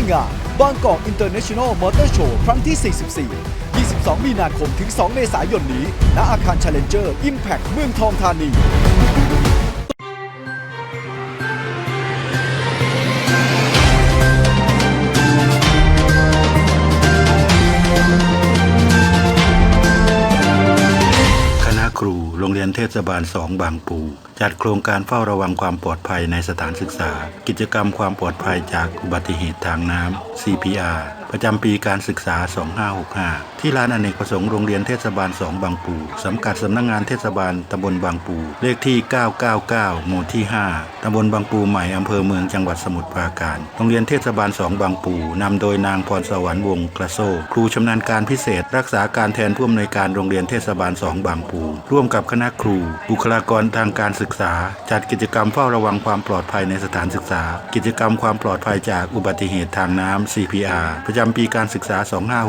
ที่งานบางกอกอินเตอร์เนชั่นแนลมอเตอร์โชว์ครั้งที่ 44 22 มีนาคมถึง 2 เมษายนนี้ ณ อาคาร Challenger Impact เมืองทองธานี ครู โรงเรียนเทศบาลสองบางปู จัดโครงการเฝ้าระวังความปลอดภัยในสถานศึกษา กิจกรรมความปลอดภัยจากอุบัติเหตุทางน้ำ CPR ประจำปีการศึกษา 2565 ที่ลานอเนกประสงค์โรงเรียนเทศบาล 2 บางปูสังกัดสำนักงงานเทศบาลตำบลบางปู เลขที่ 999 หมู่ที่ 5ตำบลบางปูใหม่อำเภอเมืองจังหวัดสมุทรปราการ โรงเรียนเทศบาล 2 บางปูนำโดยนางพรสวรรค์วงศ์กระโซครูชำนาญการพิเศษ รักษาการแทนผู้อำนวยการโรงเรียนเทศบาล 2 บางปู ร่วมกับคณะครู บุคลากรทางการศึกษา จัดกิจกรรมเฝ้าระวังความปลอดภัยในสถานศึกษา กิจกรรมความปลอดภัยจากอุบัติเหตุทางน้ำ CPR ประจำปีการศึกษา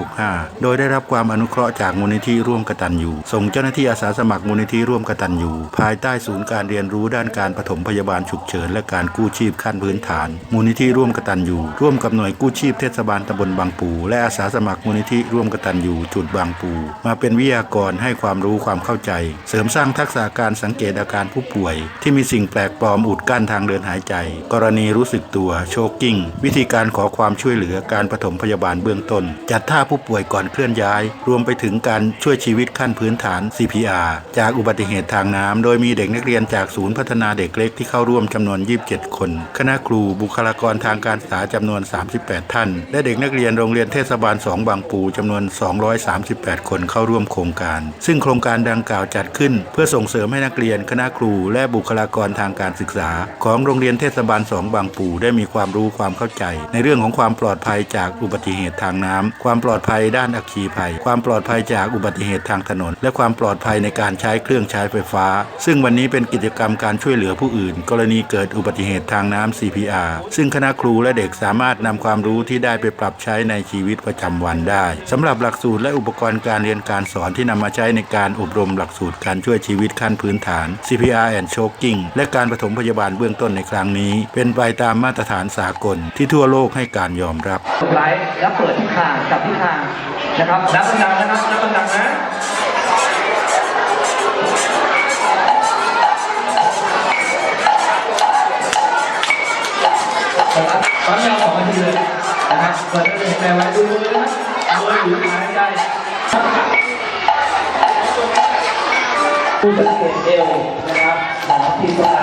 2565 โดยได้รับความอนุเคราะห์จากมูลนิธิร่วมกตัญญูส่งเจ้าหน้าที่อาสาสมัครมูลนิธิร่วมกตัญญูภายใต้ศูนย์การเรียนรู้ด้านการปฐมพยาบาลฉุกเฉินและการกู้ชีพขั้นพื้นฐาน มูลนิธิร่วมกตัญญูร่วมกับหน่วยกู้ชีพเทศบาลตำบลบางปู และอาสาสมัครมูลนิธิร่วมกตัญญูจุดบางปู มาเป็นวิทยากรให้ความรู้ความเข้าใจ เสริมสร้างทักษะการสังเกตอาการผู้ป่วย ที่มีสิ่งแปลกปลอมอุดกั้นทางเดินหายใจ กรณีรู้สึกตัวโชกกิ้งวิธีการขอความช่วยเหลือการปฐมพยาบาลเบื้องต้น จัดท่าผู้ป่วยก่อนเคลื่อนย้ายรวมไปถึงการช่วยชีวิตขั้นพื้นฐาน CPR จากอุบัติเหตุทางน้ำโดยมีเด็กนักเรียนจากศูนย์พัฒนาเด็กเล็กที่เข้าร่วมจำนวน 27 คน คณะครูบุคลากรทางการศึกษาจำนวน 38 ท่าน และเด็กนักเรียนโรงเรียนเทศบาล 2 บางปูจำนวน 238 คนเข้าร่วมโครงการ ซึ่งโครงการดังกล่าวจัดขึ้น เพื่อส่งเสริมให้นักเรียนคณะครู และบุคลากรทางการศึกษา ของโรงเรียนเทศบาล 2 บางปูได้มีความรู้ความเข้าใจ ในเรื่องของความปลอดภัยจากอุบัติเหตุทางน้ำความปลอดภัยด้านอัคคีภัยความปลอดภัยจากอุบัติเหตุทางถนน และความปลอดภัยในการใช้เครื่องใช้ไฟฟ้า ซึ่งวันนี้เป็นกิจกรรมการช่วยเหลือผู้อื่น กรณีเกิดอุบัติเหตุทางน้ำ CPR ซึ่งคณะครูและเด็กสามารถนำความรู้ที่ได้ไปปรับใช้ในชีวิตประจำวันได้สำหรับหลักสูตรและอุปกรณ์การเรียนการสอนที่นำมาใช้ในการอบรมหลักสูตรการช่วยชีวิตขั้นพื้นฐาน CPR and Choking และการปฐมพยาบาลเบื้องต้นในครั้งนี้ เป็นไปตามมาตรฐานสากลที่ทั่วโลกให้การยอมรับกดไลค์แล้วเปิดทิศทางจับทิศทาง นะครับนับดังๆนะครับนับดังๆนะนะครับปั๊มยาวสองนาทีเลยนะครับเปิดเป็นแปลไว้ดูมือนะครับมืออยู่หายใจผู้สังเกตเอวนะครับหมอทีมตา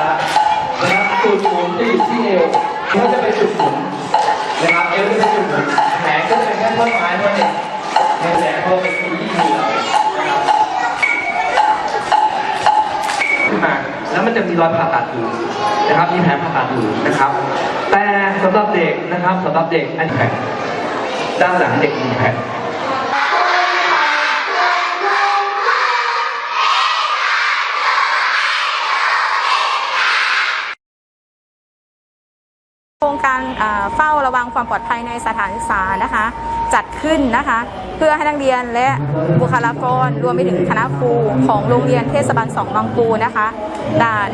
นะครับจุดหมุนจะอยู่ที่เอวก็จะเป็นจุดหมุนนะครับเอวจะเป็นจุดหมุน รับเด็กนะครับสำหรับเด็กอันแผลด้านหลังเด็กมีแผล การเฝ้าระวังความปลอดภัยในสถานศึกษานะคะ จัดขึ้นนะคะ เพื่อให้นักเรียนและบุคลากรรวมไปถึงคณะครูของโรงเรียนเทศบาลสองบางปูนะคะ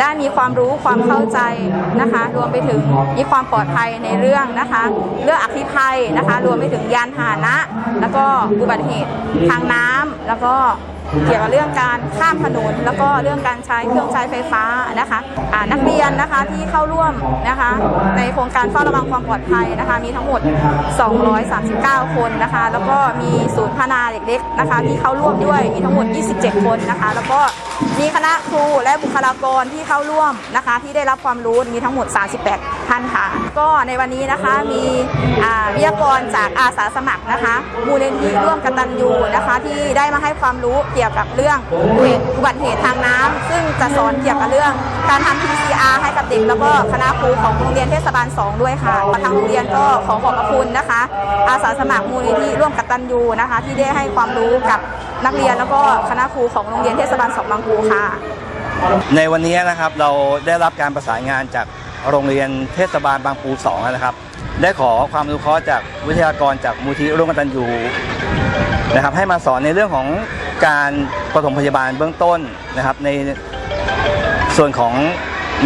ได้มีความรู้ความเข้าใจนะคะ รวมไปถึงมีความปลอดภัยในเรื่องนะคะ เรื่องอัคคีภัยนะคะ รวมไปถึงยานพาหนะ แล้วก็อุบัติเหตุทางน้ำแล้วก็ เกี่ยวกับเรื่องการข้ามถนน แล้วก็เรื่องการใช้เครื่องใช้ไฟฟ้านะคะนักเรียนนะคะที่เข้าร่วมนะคะในโครงการเฝ้าระวังความปลอดภัยนะคะมีทั้งหมด 239 คนนะคะ แล้วก็มีศูนย์พัฒนาเด็กเล็กนะคะที่เข้าร่วมด้วยมีทั้งหมด 27 คนนะคะ แล้วก็มีคณะครูและบุคลากรที่เข้าร่วมนะคะที่ได้รับความรู้มีทั้งหมด 38ท่านค่ะ ก็ในวันนี้นะคะมีวิทยากรจากอาสาสมัครนะคะ มูลนิธิร่วมกตัญญูนะคะ ที่ได้มาให้ความรู้เกี่ยวกับเรื่องเหตุอุบัติเหตุทางน้ำซึ่งจะสอนเกี่ยวกับเรื่องการทำ PCR ให้กับเด็กแล้วก็คณะครูของโรงเรียนเทศบาล 2 ด้วยค่ะทางโรงเรียนก็ขอขอบพระคุณนะคะ อาสาสมัครมูลนิธิร่วมกตัญญูนะคะ ที่ได้ให้ความรู้กับนักเรียนแล้วก็คณะครูของโรงเรียนเทศบาล2บางปูค่ะ ในวันนี้นะครับเราได้รับการประสานงานจาก โรงเรียนเทศบาลบางปู2นะครับ ได้ขอความรู้เคราะห์จากวิทยากรจากมูลที่ร่วมกตันยูนะครับ ให้มาสอนในเรื่องของการปฐมพยาบาลเบื้องต้นนะครับ ในส่วนของ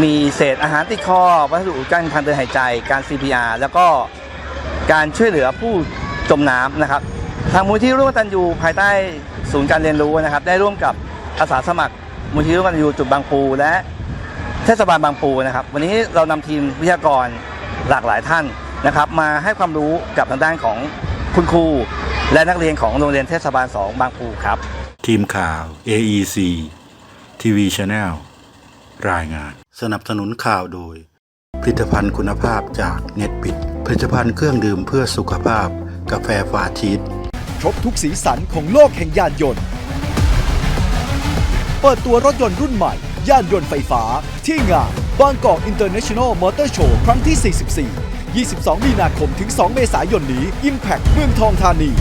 มีเศษอาหารติดคอวัสดุกั้นทางเดินหายใจการ CPR แล้วก็การช่วยเหลือผู้จมน้ำนะครับ ทางมูลที่ร่วมกตันยูภายใต้ศูนย์การเรียนรู้นะครับ ได้ร่วมกับอาสาสมัครมูลที่ร่วมกตันยูจุดบางปูและ เทศบาลบางปูนะครับ วันนี้เรานำทีมวิทยากรหลากหลายท่านนะครับ มาให้ความรู้กับทางด้านของคุณครูและนักเรียนของโรงเรียนเทศบาล 2 บางปูครับ ทีมข่าว AEC TV Channel รายงาน สนับสนุนข่าวโดย ผลิตภัณฑ์คุณภาพจากเน็ตปิด ผลิตภัณฑ์เครื่องดื่มเพื่อสุขภาพ กาแฟฟาชีสครบทุกสีสันของโลกแห่งยานยนต์ เปิดตัวรถยนต์รุ่นใหม่ ยานยนต์ไฟฟ้า ที่งานบางกอกอินเตอร์เนชั่นแนลมอเตอร์โชว์ครั้งที่ 44 22 มีนาคมถึง 2 เมษายนนี้ Impact เมืองทองธานี